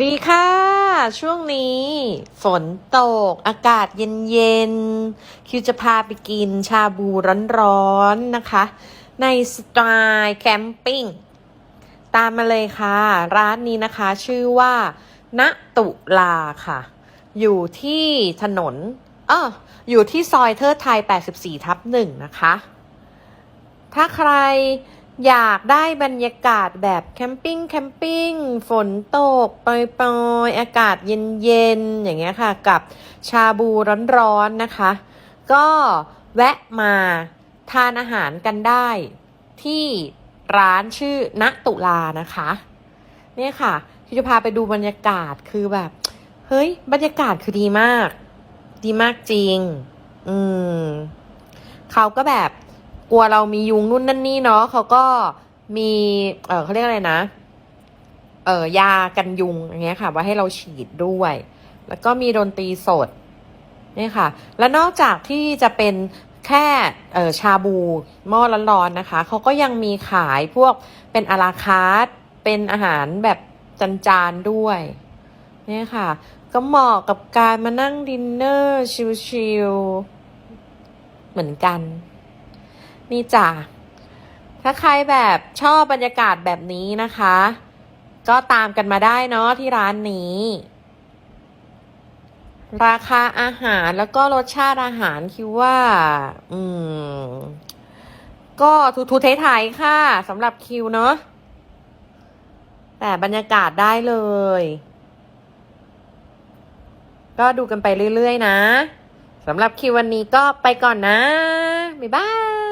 ดีค่ะ ช่วงนี้ ฝนตก อากาศเย็นๆ คิวจะพาไปกินชาบูร้อนๆนะคะ ในสไตล์แคมปิ้ง ตามมาเลยค่ะ ร้านนี้นะคะชื่อว่า ณตุลาค่ะ อยู่ที่ถนนเอออยู่ที่ซอยเทิดไทย 84 ทับหนึ่งนะคะ ถ้าใคร อยากได้บรรยากาศแบบแคมปิ้งแคมปิ้งฝนตกปล่อยอากาศเย็นๆ อย่างเงี้ยค่ะ กับชาบูร้อนๆนะคะ ก็แวะมาทานอาหารกันได้ที่ร้านชื่อณตุลานะคะ เนี่ยค่ะ ที่จะพาไปดูบรรยากาศคือแบบ เฮ้ย บรรยากาศคือดีมาก ดีมากจริง อืมเขาก็แบบ กลัวเรามียุงนู่นนั่นนี่เนาะเขาก็มีเออเขาเรียกอะไรนะ เออยากันยุงอย่างเงี้ยค่ะว่าให้เราฉีดด้วย แล้วก็มีดนตรีสดนี่ค่ะ แล้วนอกจากที่จะเป็นแค่เออชาบูหม้อร้อนๆนะคะ เขาก็ยังมีขายพวกเป็นอาราคาร์ทเป็นอาหารแบบจานๆด้วยนี่ค่ะ ก็เหมาะกับการมานั่งดินเนอร์ชิลๆเหมือนกัน นี่จ้ะถ้าใครแบบชอบบรรยากาศแบบนี้นะคะ ก็ตามกันมาได้เนาะที่ร้านนี้ ราคาอาหารแล้วก็รสชาติอาหารคิดว่า อืม ก็ทุๆไทยๆค่ะสำหรับคิวเนาะแต่บรรยากาศได้เลย ก็ดูกันไปเรื่อยๆนะสำหรับคิววันนี้ก็ไปก่อนนะ บ๊ายบาย